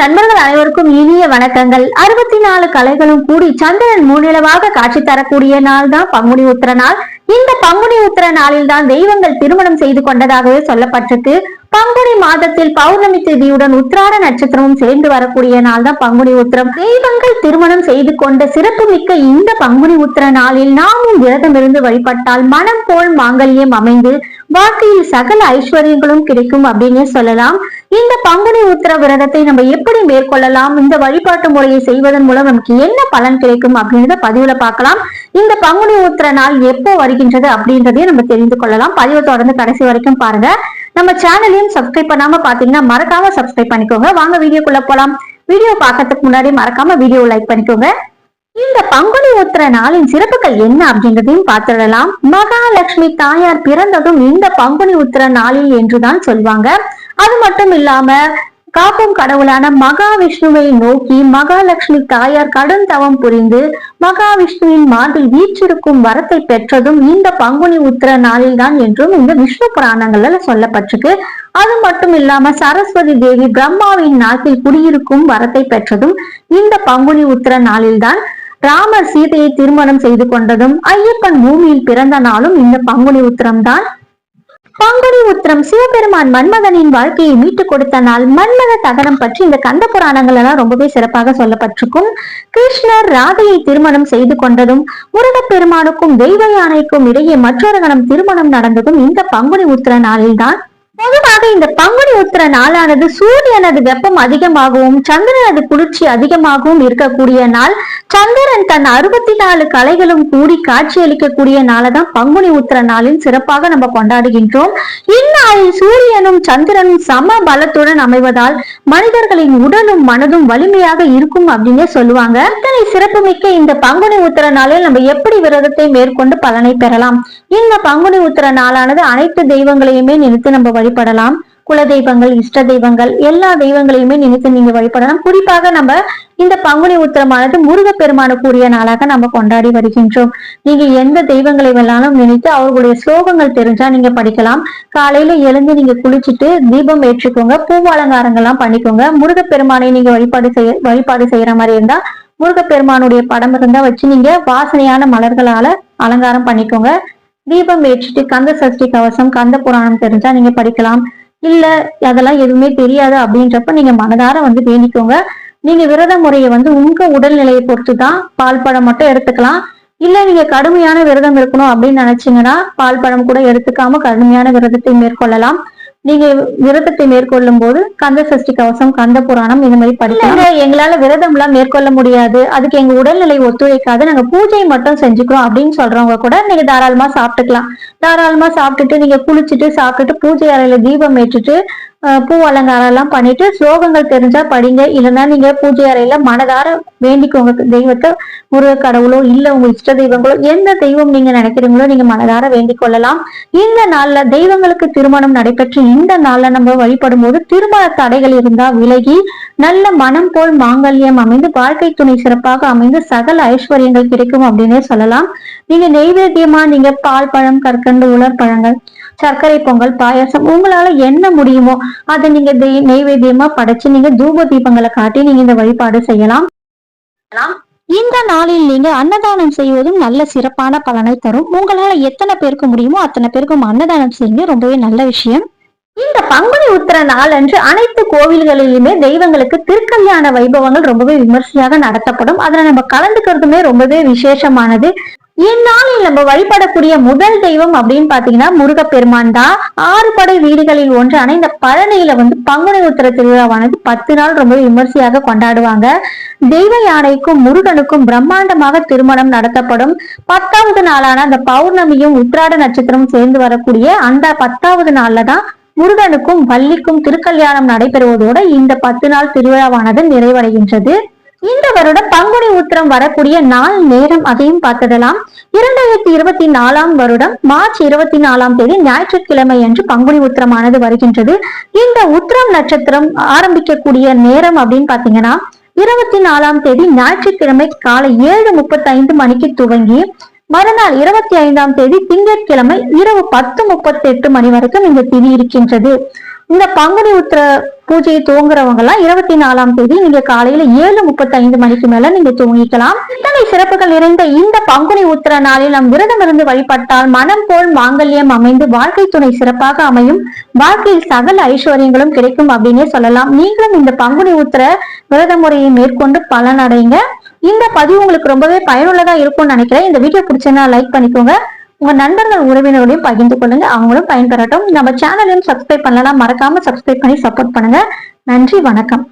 நண்பர்கள் அனைவருக்கும் இனிய வணக்கங்கள். அறுபத்தி நாலு கலைகளும் கூடி சந்திரன் முன்னிலவாக காட்சி தரக்கூடிய நாள் தான் பங்குனி உத்திர நாள். இந்த பங்குனி உத்திர நாளில் தான் தெய்வங்கள் திருமணம் செய்து கொண்டதாகவே சொல்லப்பட்டிருக்கு. பங்குனி மாதத்தில் பௌர்ணமி திதியுடன் உத்திராட நட்சத்திரமும் சேர்ந்து வரக்கூடிய நாள் தான் பங்குனி உத்திரம். தெய்வங்கள் திருமணம் செய்து கொண்ட சிறப்பு மிக்க இந்த பங்குனி உத்திர நாளில் நாமும் விரதம் இருந்து வழிபட்டால் மனம் போல் மாங்கல்யம் அமைந்து வாழ்க்கையில் சகல ஐஸ்வர்யங்களும் கிடைக்கும் அப்படின்னு சொல்லலாம். இந்த பங்குனி உத்தர விரதத்தை நம்ம எப்படி மேற்கொள்ளலாம்? இந்த வழிபாட்டு முறையை செய்வதன் மூலம் நமக்கு என்ன பலன் கிடைக்கும் அப்படின்றத பதிவுல பார்க்கலாம். இந்த பங்குனி உத்திர நாள் எப்போ வருகின்றது அப்படின்றதையும் நம்ம தெரிந்து கொள்ளலாம். பதிவை தொடர்ந்து கடைசி வரைக்கும் பாருங்க. நம்ம சேனலையும் சப்ஸ்கிரைப் பண்ணாம பாத்தீங்கன்னா மறக்காம சப்ஸ்கிரைப் பண்ணிக்கோங்க. வாங்க வீடியோக்குள்ள போலாம். வீடியோ பார்க்கறதுக்கு முன்னாடி மறக்காம வீடியோ லைக் பண்ணிக்கோங்க. இந்த பங்குனி உத்திர நாளின் சிறப்புகள் என்ன அப்படின்றதையும் பார்த்துடலாம். மகாலட்சுமி தாயார் பிறந்ததும் இந்த பங்குனி உத்திர நாளில் என்றுதான் சொல்வாங்க. அது மட்டும் இல்லாம காப்பும் கடவுளான மகாவிஷ்ணுவை நோக்கி மகாலட்சுமி தாயார் கடும் தவம் புரிந்து மகாவிஷ்ணுவின் மார்பில் வீற்றிருக்கும் வரத்தை பெற்றதும் இந்த பங்குனி உத்திர நாளில் தான் என்றும் இந்த விஷ்ணு புராணங்கள்ல சொல்லப்பட்டிருக்கு. அது மட்டும் இல்லாம சரஸ்வதி தேவி பிரம்மாவின் நாட்டில் குடியிருக்கும் வரத்தை பெற்றதும் இந்த பங்குனி உத்திர நாளில்தான். ராமர் சீதையை திருமணம் செய்து கொண்டதும் ஐயப்பன் பூமியில் பிறந்த நாளும் இந்த பங்குனி உத்திரம்தான் பங்குனி உத்திரம் சிவபெருமான் மன்மதனின் வாழ்க்கையை மீட்டுக் கொடுத்த நாள் மன்மத தகனம் பற்றி இந்த கந்த புராணங்கள் எல்லாம் ரொம்பவே சிறப்பாக சொல்லப்பட்டிருக்கும். கிருஷ்ணர் ராதையை திருமணம் செய்து கொண்டதும் முருகப்பெருமானுக்கும் தெய்வ யானைக்கும் இடையே மற்றொரு கணம் திருமணம் நடந்ததும் இந்த பங்குனி உத்திர நாளில்தான். பொதுவாக இந்த பங்குனி உத்திர நாளானது சூரியனது வெப்பம் அதிகமாகவும் சந்திரனது குளிர்ச்சி அதிகமாகவும் இருக்கக்கூடிய நாள். சந்திரன் தன் அறுபத்தி நாலு கலைகளும் கூடி காட்சியளிக்கக்கூடிய நாளதான் பங்குனி உத்திர நாளில் சிறப்பாக நம்ம கொண்டாடுகின்றோம். இந்நாளில் சூரியனும் சந்திரனும் சம பலத்துடன் அமைவதால் மனிதர்களின் உடலும் மனதும் வலிமையாக இருக்கும் அப்படின்னு சொல்லுவாங்க. இத்தனை சிறப்புமிக்க இந்த பங்குனி உத்திர நாளில் நம்ம எப்படி விரதத்தை மேற்கொண்டு பலனை பெறலாம்? இந்த பங்குனி உத்திர நாளானது அனைத்து தெய்வங்களையுமே நினைத்து நம்ம வழிபடலாம். குல தெய்வங்கள் இஷ்ட தெய்வங்கள் எல்லா தெய்வங்களையுமே நினைத்து நீங்க வழிபடலாம். குறிப்பாக நம்ம இந்த பங்குனி உத்திரமானது முருகப்பெருமானுக்குரிய நாளாக நம்ம கொண்டாடி வருகின்றோம். நீங்க எந்த தெய்வங்களை வேணாலும் நினைத்து அவர்களுடைய ஸ்லோகங்கள் தெரிஞ்சா நீங்க படிக்கலாம். காலையில எழுந்து நீங்க குளிச்சுட்டு தீபம் ஏற்றிக்கோங்க. பூவாலங்காரங்கள்லாம் பண்ணிக்கோங்க. முருகப்பெருமானை நீங்க வழிபாடு செய்ய வழிபாடு செய்யற மாதிரி இருந்தா முருகப்பெருமானுடைய படம் இருந்தா வச்சு நீங்க வாசனையான மலர்களால அலங்காரம் பண்ணிக்கோங்க. தீபம் ஏற்றிட்டு கந்த சஷ்டி கவசம் கந்த புராணம் தெரிஞ்சா நீங்க படிக்கலாம். இல்ல அதெல்லாம் எதுவுமே தெரியாது அப்படின்றப்ப நீங்க மனதார வந்து வேண்டிக்கோங்க. நீங்க விரத முறையை வந்து உங்க உடல்நிலையை பொறுத்து தான் பால் பழம் மட்டும் எடுத்துக்கலாம். இல்ல நீங்க கடுமையான விரதம் இருக்கணும் அப்படின்னு நினைச்சீங்கன்னா பால் பழம் கூட எடுத்துக்காம கடுமையான விரதத்தை மேற்கொள்ளலாம். நீங்க விரதத்தை மேற்கொள்ளும் போது கந்த சஷ்டி கவசம் கந்த புராணம் இந்த மாதிரி படிக்கலாம். எங்களால விரதம் எல்லாம் மேற்கொள்ள முடியாது. அதுக்கு எங்க உடல்நிலை ஒத்துழைக்காது. நாங்க பூஜை மட்டும் செஞ்சுக்கிறோம் அப்படின்னு சொல்றவங்க கூட நீங்க தாராளமா சாப்பிட்டுக்கலாம். தாராளமா சாப்பிட்டுட்டு நீங்க குளிச்சுட்டு சாப்பிட்டுட்டு பூஜை அறையில தீபம் ஏற்றுட்டு பூ அலங்காரம் எல்லாம் பண்ணிட்டு ஸ்லோகங்கள் தெரிஞ்சா படிங்க. இல்லைன்னா நீங்க பூஜை அறையில மனதார வேண்டிக்கோங்க தெய்வத்தை ஒரு கடவுளோ இல்ல உங்க இஷ்ட தெய்வங்களோ எந்த தெய்வம் நீங்க நினைக்கிறீங்களோ நீங்க மனதார வேண்டிக் கொள்ளலாம். இந்த நாள்ல தெய்வங்களுக்கு திருமணம் நடைபெற்று இந்த நாள்ல நம்ம வழிபடும் போது திருமண தடைகள் இருந்தா விலகி நல்ல மனம் போல் மாங்கல்யம் அமைந்து வாழ்க்கை துணை சிறப்பாக அமைந்து சகல ஐஸ்வர்யங்கள் கிடைக்கும் அப்படின்னே சொல்லலாம். நீங்க நெய்வேத்தியமா நீங்க பால் பழம் கற்கண்டு உலர் பழங்கள் சர்க்கரை பொங்கல் பாயாசம் உங்களால என்ன முடியுமோ அதை நீங்க தெய்- நெய்வேத்தியமா படைச்சு நீங்க தூப தீபங்களை காட்டி நீங்க இந்த வழிபாடு செய்யலாம். இந்த நாளில் நீங்க அன்னதானம் செய்வதும் நல்ல சிறப்பான பலனை தரும். உங்களால எத்தனை பேருக்கு முடியுமோ அத்தனை பேருக்கும் அன்னதானம் செய்யுங்க. ரொம்பவே நல்ல விஷயம். இந்த பங்குனி உத்திர நாளன்று அனைத்து கோவில்களிலுமே தெய்வங்களுக்கு திருக்கல்யாண வைபவங்கள் ரொம்பவே விமர்சையாக நடத்தப்படும். அதுல நம்ம கலந்துக்கிறதுமே ரொம்பவே விசேஷமானது. இந்நாளில் நம்ம வழிபடக்கூடிய முதல் தெய்வம் அப்படின்னு பாத்தீங்கன்னா முருகப்பெருமான் தான். ஆறு படை வீடுகளில் ஒன்றான இந்த பழனியில வந்து பங்குனி உத்திர திருவிழாவானது பத்து நாள் ரொம்ப விமர்சையாக கொண்டாடுவாங்க. தெய்வ யானைக்கும் முருகனுக்கும் பிரம்மாண்டமாக திருமணம் நடத்தப்படும். பத்தாவது நாளான அந்த பௌர்ணமியும் உத்திராட நட்சத்திரம் சேர்ந்து வரக்கூடிய அந்த பத்தாவது நாள்ல தான் முருகனுக்கும் வள்ளிக்கும் திருக்கல்யாணம் நடைபெறுவதோட இந்த பத்து நாள் திருவிழாவானது நிறைவடைகின்றது. இந்த வருடம் பங்குனி உத்திரம் வரக்கூடிய நாள் நேரம் அதையும் பார்த்துடலாம். இரண்டாயிரத்தி இருபத்தி நாலாம் வருடம் மார்ச் இருபத்தி நாலாம் தேதி ஞாயிற்றுக்கிழமை அன்று பங்குனி உத்திரமானது வருகின்றது. இந்த உத்திரம் நட்சத்திரம் ஆரம்பிக்கக்கூடிய நேரம் அப்படின்னு பாத்தீங்கன்னா இருபத்தி நாலாம் தேதி ஞாயிற்றுக்கிழமை காலை ஏழு முப்பத்தி ஐந்து மணிக்கு துவங்கி மறுநாள் இருபத்தி ஐந்தாம் தேதி திங்கட்கிழமை இரவு பத்து முப்பத்தி எட்டு மணி வரைக்கும் இந்த திதி இருக்கின்றது. இந்த பங்குனி உத்திர பூஜையை துவங்குறவங்க எல்லாம் இருபத்தி நாலாம் தேதி நீங்க காலையில ஏழு முப்பத்தி ஐந்து மணிக்கு மேல நீங்க தூங்கிக்கலாம். இத்தனை சிறப்புகள் நிறைந்த இந்த பங்குனி உத்திர நாளில் நம் விரதம் இருந்து வழிபட்டால் மனம் போல் மாங்கல்யம் அமைந்து வாழ்க்கை துணை சிறப்பாக அமையும். வாழ்க்கையில் சகல ஐஸ்வர்யங்களும் கிடைக்கும் அப்படின்னே சொல்லலாம். நீங்களும் இந்த பங்குனி உத்திர விரத முறையை மேற்கொண்டு பலனடைங்க. இந்த பதிவு உங்களுக்கு ரொம்பவே பயனுள்ளதா இருக்கும்னு நினைக்கிறேன். இந்த வீடியோ பிடிச்சதுன்னா லைக் பண்ணிக்கோங்க. உங்க நண்பர்கள் உறவினர்களையும் பகிர்ந்து கொள்ளுங்க. அவங்களும் பயன்பெறட்டும். நம்ம சேனலையும் சப்ஸ்கிரைப் பண்ணலாம் மறக்காம சப்ஸ்கிரைப் பண்ணி சப்போர்ட் பண்ணுங்க. நன்றி வணக்கம்.